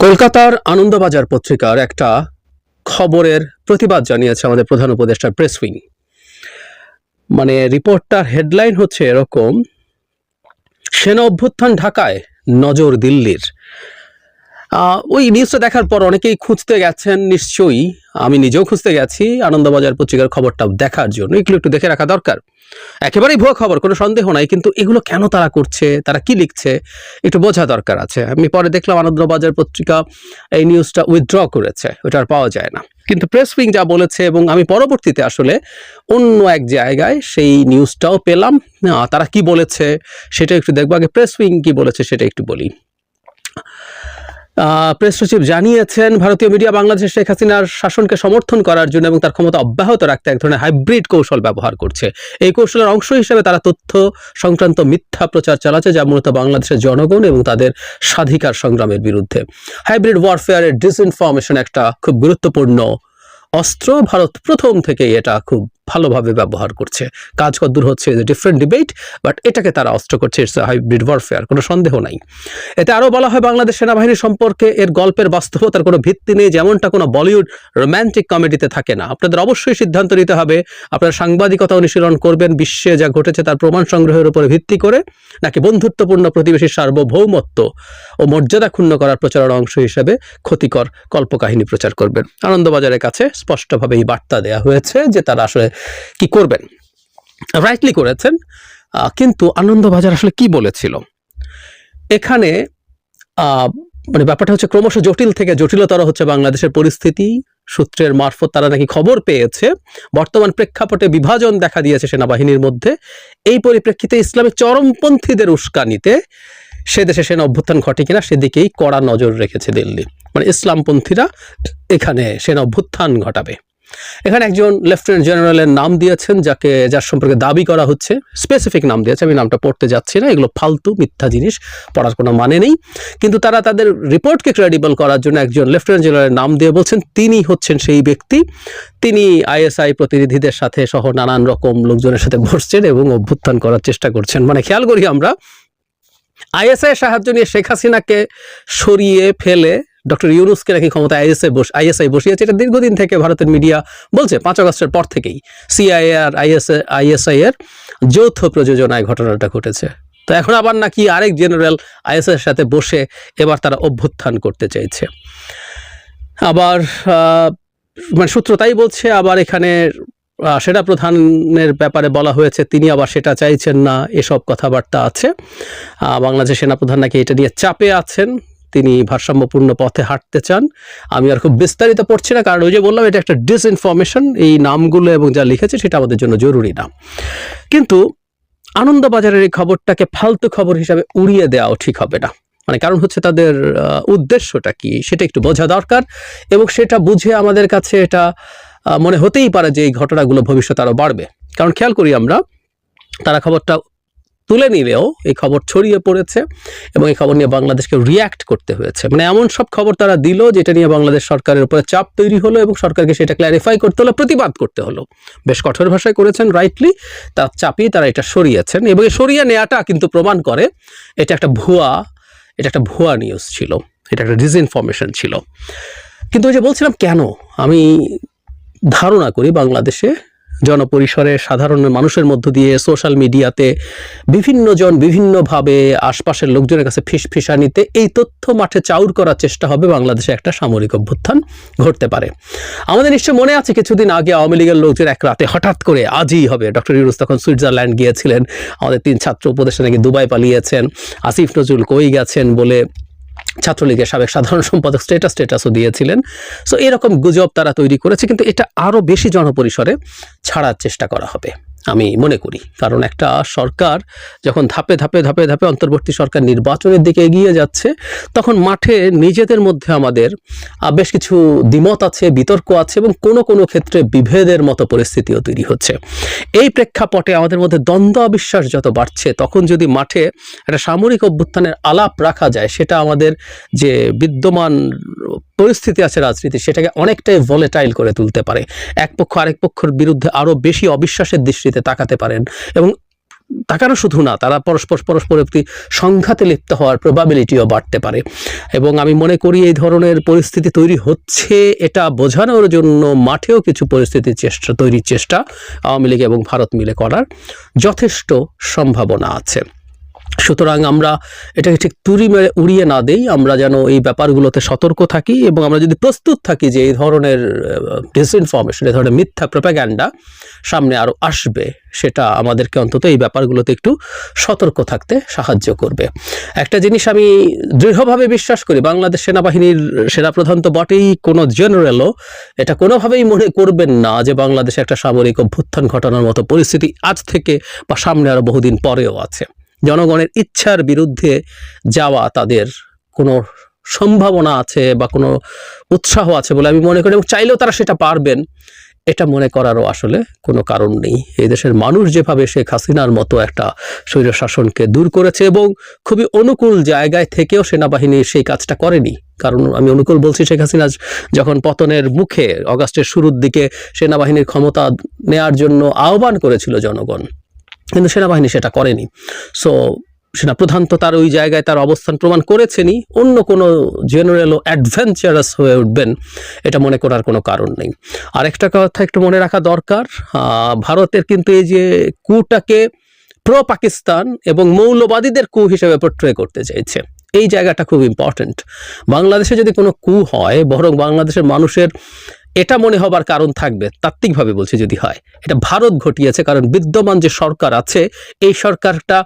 কলকাতার আনন্দবাজার পত্রিকার একটা খবরের প্রতিবাদ জানিয়েছে আমাদের প্রধান উপদেষ্টা প্রেস উইং। মানে রিপোর্টটার হেডলাইন হচ্ছে এরকম, সেনা অভ্যুত্থান ঢাকায় নজর দিল্লির। ওই নিউজটা দেখার পর অনেকেই খুঁজতে গেছেন, নিশ্চয়ই। আমি নিজেও খুঁজতে গেছি, আনন্দবাজার পত্রিকার খবরটা দেখার জন্য। এগুলো একটু দেখে রাখা দরকার। একেবারেই ভুয়া খবর, কোনো সন্দেহ নাই, কিন্তু এগুলো কেন তারা করছে, তারা কি লিখছে, একটু বোঝা দরকার আছে। আমি পরে দেখলাম আনন্দবাজার পত্রিকা এই নিউজটা উইথড্র করেছে, ওটা আর পাওয়া যায় না। কিন্তু প্রেস উইং যা বলেছে, এবং আমি পরবর্তীতে আসলে অন্য এক জায়গায় সেই নিউজটাও পেলাম। তারা কি বলেছে, সেটা একটু দেখব। আগে প্রেস উইং কি বলেছে, সেটা একটু বলি। প্রেস সচিব জানিয়েছেন, ভারতীয় মিডিয়া বাংলাদেশে শেখ হাসিনার শাসনকে সমর্থন করার জন্য এবং তার ক্ষমতা অব্যাহত রাখতে এক ধরনের হাইব্রিড কৌশল ব্যবহার করছে। এই কৌশলের অংশ হিসেবে তারা তথ্য সংক্রান্ত মিথ্যা প্রচার চালাচ্ছে, যা মূলত বাংলাদেশের জনগণ এবং তাদের স্বাধিকার সংগ্রামের বিরুদ্ধে। হাইব্রিড ওয়ারফেয়ারের ডিসইনফরমেশন একটা খুব গুরুত্বপূর্ণ অস্ত্র। ভারত প্রথম থেকেই এটা খুব ভালোভাবে ব্যবহার করছে। কাজ কদ্দূর হচ্ছে ডিফারেন্ট ডিবেট বাট এটাকে তারা অস্ত্র করছে ইটস হাইব্রিড ওয়ারফেয়ার কোনো সন্দেহ নাই। এতে আরও বলা হয়, বাংলাদেশ সেনাবাহিনী সম্পর্কে এর গল্পের বাস্তবতার কোনো ভিত্তি নেই, যেমনটা কোনো বলিউড রোম্যান্টিক কমেডিতে থাকে না। আপনাদের অবশ্যই সিদ্ধান্ত নিতে হবে, আপনারা সাংবাদিকতা অনুশীলন করবেন, বিশ্বে যা ঘটেছে তার প্রমাণ সংগ্রহের উপরে ভিত্তি করে, নাকি বন্ধুত্বপূর্ণ প্রতিবেশীর সার্বভৌমত্ব ও মর্যাদা ক্ষুণ্ণ করার প্রচারের অংশ হিসেবে ক্ষতিকর কল্পকাহিনী প্রচার করবেন। আনন্দবাজারের কাছে স্পষ্টভাবে এই বার্তা দেওয়া হয়েছে যে তারা আসলে কি করবেন? রাইটলি করেছেন কিন্তু আনন্দবাজার আসলে কি বলেছিল? এখানে মানে ব্যাপারটা হচ্ছে ক্রমশ জটিল থেকে জটিলতর হচ্ছে বাংলাদেশের পরিস্থিতি, সূত্রের মারফত তারা নাকি খবর পেয়েছে, বর্তমান প্রেক্ষাপটে বিভাজন দেখা দিয়েছে সেনাবাহিনীর মধ্যে, এই পরিপ্রেক্ষিতে ইসলামের চরমপন্থীদের উস্কানিতে সে দেশে সেনা অভ্যুত্থান ঘটে কিনা সেদিকেই কড়া নজর রেখেছে দিল্লি। মানে ইসলামপন্থীরা এখানে সেনা অভ্যুত্থান ঘটাবে। এখানে একজন লেফটেন্যান্ট জেনারেলের নাম দিয়েছেন, যাকে যার সম্পর্কে দাবি করা হচ্ছে। স্পেসিফিক নাম দিয়েছে, আমি নামটা পড়তে যাচ্ছি না, এগুলো ফালতু মিথ্যা জিনিস, পড়ার কোনো মানে নেই। কিন্তু তারা তাদের রিপোর্টকে ক্রেডিবল করার জন্য একজন লেফটেন্যান্ট জেনারেলের নাম দিয়ে বলছেন, তিনি হচ্ছেন সেই ব্যক্তি। তিনি আইএসআই প্রতিনিধিদের সাথে সহ নানান রকম লোকজনের সাথে বসছেন এবং অভ্যুত্থান করার চেষ্টা করছেন। মানে খেয়াল করি আমরা আইএসআই সাহায্য নিয়ে শেখ হাসিনাকে সরিয়ে ফেলে ডক্টর ইউনুসকে নাকি ক্ষমতা আইএসআই বস, আইএসআই বসিয়েছে, এটা দীর্ঘদিন থেকে ভারতের মিডিয়া বলছে, পাঁচ আগস্টের পর থেকেই সিআইএ আর আইএসআই আইএসআই এর যৌথ প্রযোজনায় ঘটনাটা ঘটেছে। তো এখন আবার নাকি আরেক জেনারেল আইএসআই এর সাথে বসে এবার তারা অভ্যুত্থান করতে চাইছে। আবার মানে সূত্র তাই বলছে, আবার এখানে সেনা প্রধানের ব্যাপারে বলা হয়েছে, তিনি আবার সেটা চাইছেন না, এসব কথাবার্তা আছে। বাংলাদেশের সেনাপ্রধান নাকি এটা নিয়ে চাপে আছেন। তিনি ভারসাম্যপূর্ণ পথে হাঁটতে চান। আমি আর খুব বিস্তারিত পড়ছি না, কারণ ওই যে বললাম, এটা একটা ডিসইনফরমেশন এই নামগুলো এবং যা লিখেছে সেটা আমাদের জন্য জরুরি না। কিন্তু আনন্দবাজারের এই খবরটাকে ফালতু খবর হিসাবে উড়িয়ে দেওয়াও ঠিক হবে না। মানে কারণ হচ্ছে তাদের উদ্দেশ্যটা কি, সেটা একটু বোঝা দরকার এবং সেটা বুঝে আমাদের কাছে এটা মনে হতেই পারে যে এই ঘটনাগুলো ভবিষ্যতে আরও বাড়বে। কারণ খেয়াল করি আমরা, তারা খবরটা তুলে নিলেও এই খবর ছড়িয়ে পড়েছে এবং এই খবর নিয়ে বাংলাদেশকে রিয়্যাক্ট করতে হয়েছে। মানে এমন সব খবর তারা দিল যেটা নিয়ে বাংলাদেশ সরকারের উপরে চাপ তৈরি হলো এবং সরকারকে সেটা ক্ল্যারিফাই করতে হলো, প্রতিবাদ করতে হলো। বেশ কঠোর ভাষায় করেছেন রাইটলি তার চাপিয়ে তারা এটা সরিয়েছেন এবং এই সরিয়ে নেওয়াটা কিন্তু প্রমাণ করে এটা একটা ভুয়া, এটা একটা ভুয়া নিউজ ছিল, এটা একটা ডিসইনফরমেশন ছিল। কিন্তু ওই যে বলছিলাম কেন? আমি ধারণা করি বাংলাদেশে জনপরিসরে সাধারণ মানুষের মধ্য দিয়ে সোশ্যাল মিডিয়াতে বিভিন্ন জন বিভিন্নভাবে আশপাশের লোকজনের কাছে ফিস ফিসানিতে এই তথ্য মাঠে চাউর করার চেষ্টা হবে বাংলাদেশে একটা সামরিক অভ্যুত্থান ঘটতে পারে। আমাদের নিশ্চয় মনে আছে কিছুদিন আগে আওয়ামী লীগের লোকজন এক রাতে হঠাৎ করে আজই হবে। ডক্টর ইউনুস তখন সুইজারল্যান্ড গিয়েছিলেন। আমাদের তিন ছাত্র উপদেষ্টা নাকি দুবাই পালিয়েছেন। আসিফ নজরুল কই গেছেন বলে ছাত্রলীগের সাবেক সাধারণ সম্পাদক স্টেটাস স্টেটাসও দিয়েছিলেন। সো এরকম গুজব তারা তৈরি করেছে, কিন্তু এটা আরও বেশি জনপরিসরে ছাড়ার চেষ্টা করা হবে। আমি মনে করি। কারণ একটা সরকার যখন ধাপে ধাপে ধাপে ধাপে অন্তর্বর্তী সরকার নির্বাচনের দিকে এগিয়ে যাচ্ছে, তখন মাঠে নিজেদের মধ্যে আমাদের বেশ কিছু দ্বিমত আছে, বিতর্ক আছে এবং কোনো কোনো ক্ষেত্রে বিভেদের মতো পরিস্থিতিও তৈরি হচ্ছে। এই প্রেক্ষাপটে আমাদের মধ্যে দ্বন্দ্ব, অবিশ্বাস যত বাড়ছে, তখন যদি মাঠে একটা সামরিক অভ্যুত্থানের আলাপ রাখা যায়, সেটা আমাদের যে বিদ্যমান পরিস্থিতি আছে রাজনীতি, সেটাকে অনেকটাই ভলেটাইল করে তুলতে পারে। এক পক্ষ আরেক পক্ষের বিরুদ্ধে আরও বেশি অবিশ্বাসের দৃষ্টিতে তাকাতে পারেন এবং তাকানো শুধু না, তারা পরস্পর, পরস্পরের প্রতি সংঘাতে লিপ্ত হওয়ার প্রবাবিলিটিও বাড়তে পারে। এবং আমি মনে করি এই ধরনের পরিস্থিতি তৈরি হচ্ছে, এটা বোঝানোর জন্য মাঠেও কিছু পরিস্থিতির চেষ্টা, তৈরির চেষ্টা আওয়ামী লীগ এবং ভারত মিলে করার যথেষ্ট সম্ভাবনা আছে। সুতরাং আমরা এটাকে ঠিক তুড়ি মেরে উড়িয়ে না দেই, আমরা যেন এই ব্যাপারগুলোতে সতর্ক থাকি এবং আমরা যদি প্রস্তুত থাকি যে এই ধরনের ডিসইনফরমেশন এই ধরনের মিথ্যা প্রোপাগ্যান্ডা সামনে আরও আসবে, সেটা আমাদেরকে অন্তত এই ব্যাপারগুলোতে একটু সতর্ক থাকতে সাহায্য করবে। একটা জিনিস আমি দৃঢ়ভাবে বিশ্বাস করি, বাংলাদেশ সেনাবাহিনীর সেনাপ্রধান তো বটেই কোনো জেনারেলও এটা কোনোভাবেই মনে করবেন না যে বাংলাদেশে একটা সামরিক অভ্যুত্থান ঘটানোর মতো পরিস্থিতি আজ থেকে বা সামনে আরও বহুদিন পরেও আছে। জনগণের ইচ্ছার বিরুদ্ধে যাওয়া তাদের কোনো সম্ভাবনা আছে বা কোনো উৎসাহ আছে বলে আমি মনে করি এবং চাইলেও তারা সেটা পারবেন। এটা মনে করারও আসলে কোনো কারণ নেই। এই দেশের মানুষ যেভাবে শেখ হাসিনার মতো একটা স্বৈর শাসনকে দূর করেছে এবং খুবই অনুকূল জায়গায় থেকেও সেনাবাহিনী সেই কাজটা করেনি। কারণ আমি অনুকূল বলছি শেখ হাসিনা যখন পতনের মুখে, অগাস্টের শুরুর দিকে সেনাবাহিনীর ক্ষমতা নেয়ার জন্য আহ্বান করেছিল জনগণ কিন্তু সেনাবাহিনী সেটা করেনি। সো সেনাপ্রধান তো তার ওই জায়গায় তার অবস্থান প্রমাণ করেছেনই। অন্য কোনো জেনারেলও অ্যাডভেঞ্চারাস হয়ে উঠবেন, এটা মনে করার কোনো কারণ নেই। আরেকটা কথা একটু মনে রাখা দরকার ভারতের কিন্তু এই যে কুটাকে প্রো পাকিস্তান এবং মৌলবাদীদের কু হিসেবে পোট্রে করতে চাইছে, এই জায়গাটা খুব ইম্পর্ট্যান্ট বাংলাদেশে যদি কোনো কু হয়, বরং বাংলাদেশের মানুষের এটা মনে হবার কারণ থাকবে, তাত্ত্বিকভাবে বলছি যদি হয়। এটা ভারত ঘটিয়েছে কারণ বিদ্যমান যে সরকার আছে, এই সরকারটা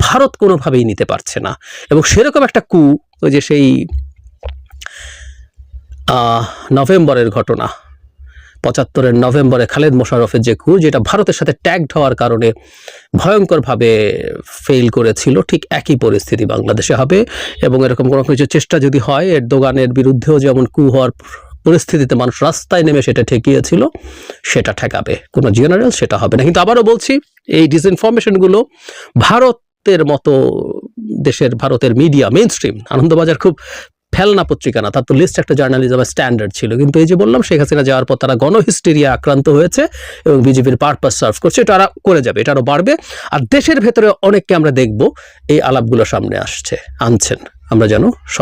ভারত কোনোভাবেই নিতে পারছে না। এবং সেরকম একটা কু, ওই যে সেই নভেম্বরের ঘটনা, পঁচাত্তরের নভেম্বরে খালেদ মোশাররফের যে কু, যেটা ভারতের সাথে ট্যাগড হওয়ার কারণে ভয়ঙ্করভাবে ফেল করেছিল, ঠিক একই পরিস্থিতি বাংলাদেশে হবে। এবং এরকম কোনো কিছু চেষ্টা যদি হয় এর দোকানের বিরুদ্ধেও যেমন কু হওয়ার পরিস্থিতিতে মানুষ রাস্তায় নেমে সেটা ঠেকিয়েছিল, সেটা ঠেকাবে। কোনো জেনারেল সেটা হবে না। কিন্তু আবারও বলছি, এই ডিসইনফরমেশনগুলো ভারতের মতো, দেশের ভারতের মিডিয়া মেন স্ট্রিম আনন্দবাজার খুব ফেলনা পত্রিকা না, তার তো লিস্ট একটা জার্নালিজমের স্ট্যান্ডার্ড ছিল। কিন্তু এই যে বললাম, শেখ হাসিনা যাওয়ার পর তারা গণহিস্টেরিয়া আক্রান্ত হয়েছে এবং বিজেপির পারপাস সার্ভ করছে, এটা আরও করে যাবে, এটা আরও বাড়বে। আর দেশের ভেতরে অনেককে আমরা দেখব, এই আলাপগুলো সামনে আসছে, আনছেন। আমরা যেন